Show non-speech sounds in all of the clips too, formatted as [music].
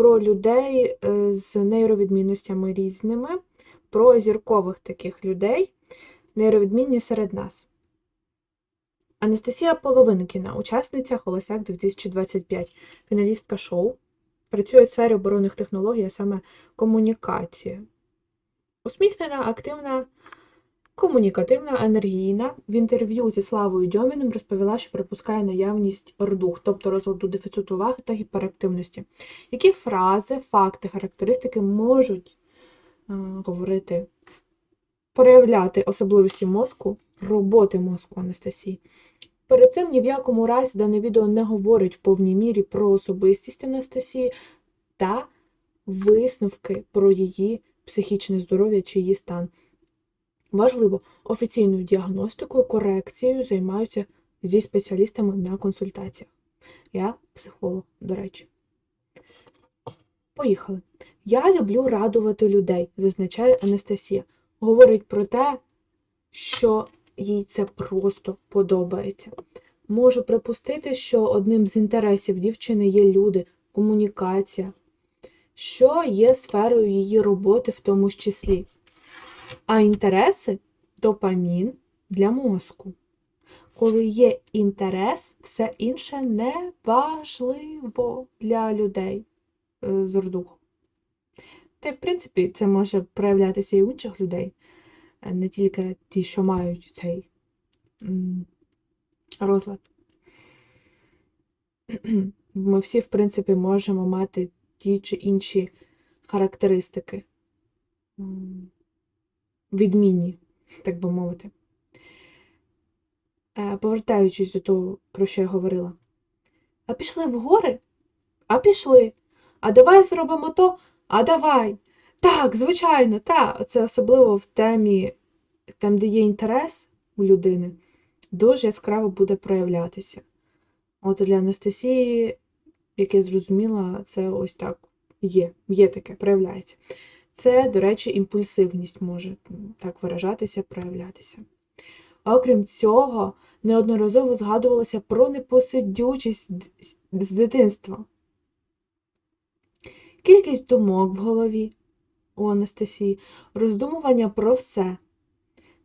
про людей е, з нейровідмінностями різними, про зіркових таких людей, нейровідмінні серед нас. Анастасія Половинкіна, учасниця Холосяк 2025, фіналістка шоу, працює у сфері оборонних технологій, а саме комунікації. Усміхнена, активна, комунікативна, енергійна. В інтерв'ю зі Славою Дьоміним розповіла, що припускає наявність рдух, тобто розладу дефіциту уваги та гіперактивності. Які фрази, факти, характеристики можуть е, говорити, проявляти особливості мозку, роботи мозку Анастасії? Перед цим ні в якому разі дане відео не говорить в повній мірі про особистість Анастасії та висновки про її психічне здоров'я чи її стан. Важливо, офіційною діагностикою, корекцією займаються зі спеціалістами на консультаціях. Я психолог, до речі. Поїхали. Я люблю радувати людей, зазначає Анастасія. Говорить про те, що їй це просто подобається. Можу припустити, що одним з інтересів дівчини є люди, комунікація, що є сферою її роботи в тому числі. А інтереси допамін для мозку. Коли є інтерес, все інше не важливо для людей е, з ордуху. Та й, в принципі, це може проявлятися і у інших людей, е, не тільки ті, що мають цей розлад. [clears throat] Ми всі, в принципі, можемо мати ті чи інші характеристики. Відмінні, так би мовити. Е, Повертаючись до того, про що я говорила. А пішли в гори? А пішли. А давай зробимо то, а давай. Так, звичайно, так. Це особливо в темі, там, де є інтерес у людини, дуже яскраво буде проявлятися. От для Анастасії, як я зрозуміла, це ось так є, є таке, проявляється. Це, до речі, імпульсивність може так виражатися, проявлятися. Окрім цього, неодноразово згадувалося про непосидючість з дитинства. Кількість думок в голові у Анастасії, роздумування про все,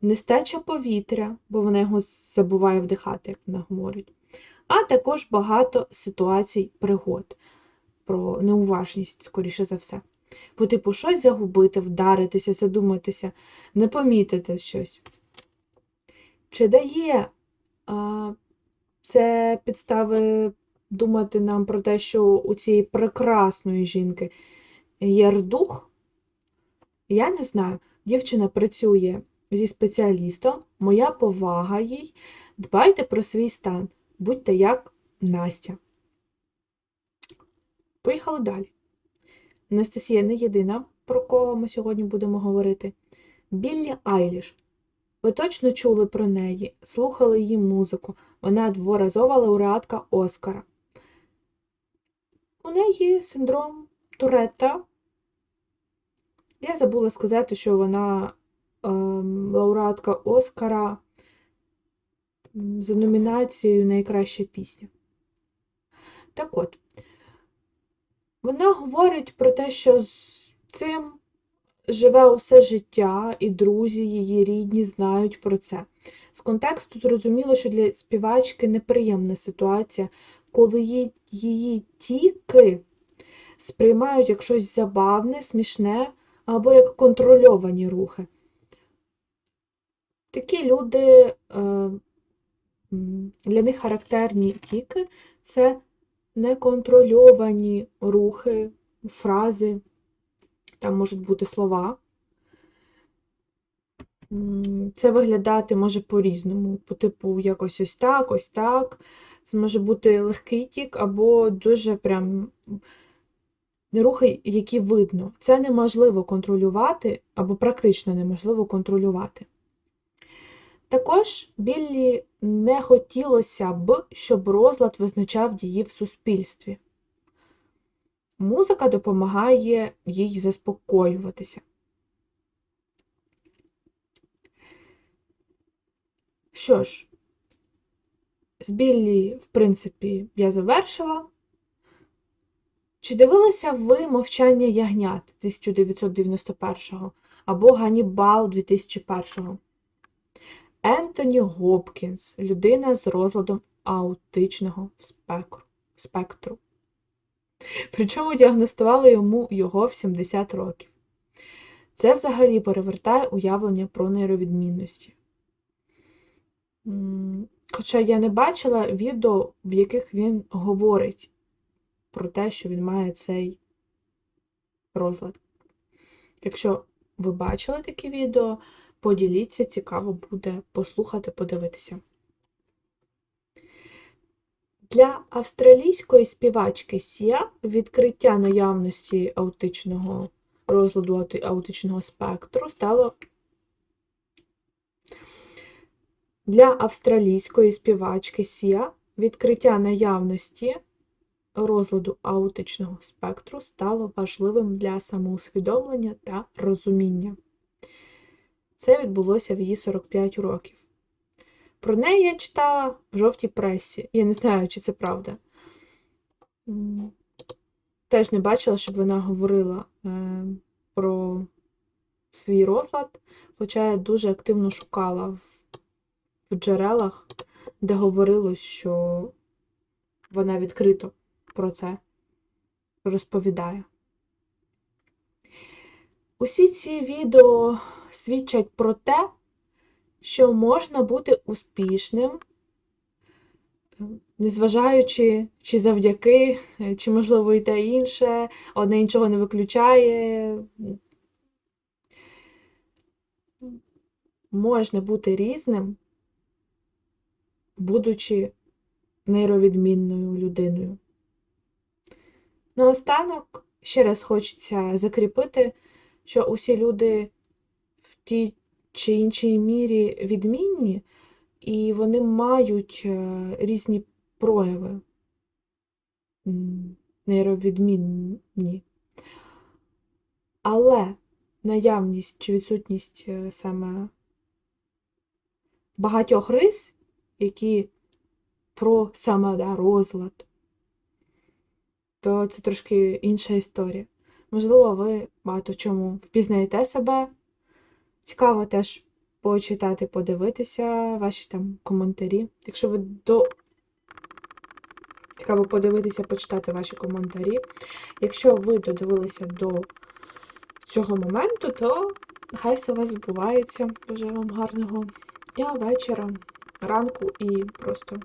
нестача повітря, бо вона його забуває вдихати, як вона говорить, а також багато ситуацій пригод, про неуважність, скоріше за все. По типу щось загубити, вдаритися, задуматися, не помітити щось. Чи дає а, це підстави думати нам про те, що у цієї прекрасної жінки є рдух? Я не знаю. Дівчина працює зі спеціалістом, моя повага їй. Дбайте про свій стан, будьте як Настя. Поїхали далі. Анастасія не єдина, про кого ми сьогодні будемо говорити. Біллі Айліш. Ви точно чули про неї, слухали її музику. Вона дворазова лауреатка Оскара. У неї синдром Туретта. Я забула сказати, що вона е, лауреатка Оскара за номінацією Найкраща пісня. Так от, вона говорить про те, що з цим живе усе життя, і друзі, її рідні знають про це. З контексту зрозуміло, що для співачки неприємна ситуація, коли її, її тільки сприймають як щось забавне, смішне або як контрольовані рухи. Такі люди, е, для них характерні тіки це неконтрольовані рухи, фрази, там можуть бути слова. Це виглядати може по-різному, по типу якось ось так, ось так. Це може бути легкий тік, або дуже прям рухи, які видно. Це неможливо контролювати, або практично неможливо контролювати. Також Біллі не хотілося б, щоб розлад визначав її в суспільстві. Музика допомагає їй заспокоюватися. Що ж, з Біллі, в принципі, я завершила. Чи дивилися ви мовчання ягнят 1991 або Ганібал 2001? Ентоні Гопкінс, людина з розладом аутичного спектру. спектру. Причому діагностували йому його в 70 років. Це взагалі перевертає уявлення про нейровідмінності. Хоча я не бачила відео, в яких він говорить про те, що він має цей розлад. Якщо ви бачили такі відео, поділіться, цікаво буде послухати, подивитися. Для австралійської співачки Сія відкриття наявності аутичного розладу аутичного спектру стало для австралійської співачки Сія відкриття наявності розладу аутичного спектру стало важливим для самоусвідомлення та розуміння. Це відбулося в її 45 років. Про неї я читала в жовтій пресі. Я не знаю, чи це правда. Теж не бачила, щоб вона говорила е, про свій розлад, хоча я дуже активно шукала в, в джерелах, де говорилось, що вона відкрито про це розповідає. Усі ці відео свідчать про те, що можна бути успішним, е, незважаючи чи завдяки, е, чи, можливо, і те інше, одне іншого не виключає. Можна бути різним, будучи нейровідмінною людиною. Наостанок ще раз хочеться закріпити, що усі люди в тій чи іншій мірі відмінні, і вони мають е, різні прояви нейровідмінні. Але наявність чи відсутність е, саме багатьох рис, які про саме да, розлад, то це трошки інша історія. Можливо, ви багато чому впізнаєте себе. Цікаво теж почитати, подивитися ваші там коментарі. Якщо ви до. Цікаво подивитися, почитати ваші коментарі. Якщо ви додивилися до цього моменту, то нехай все у вас збувається. Бажаю вам гарного дня, вечора, ранку і просто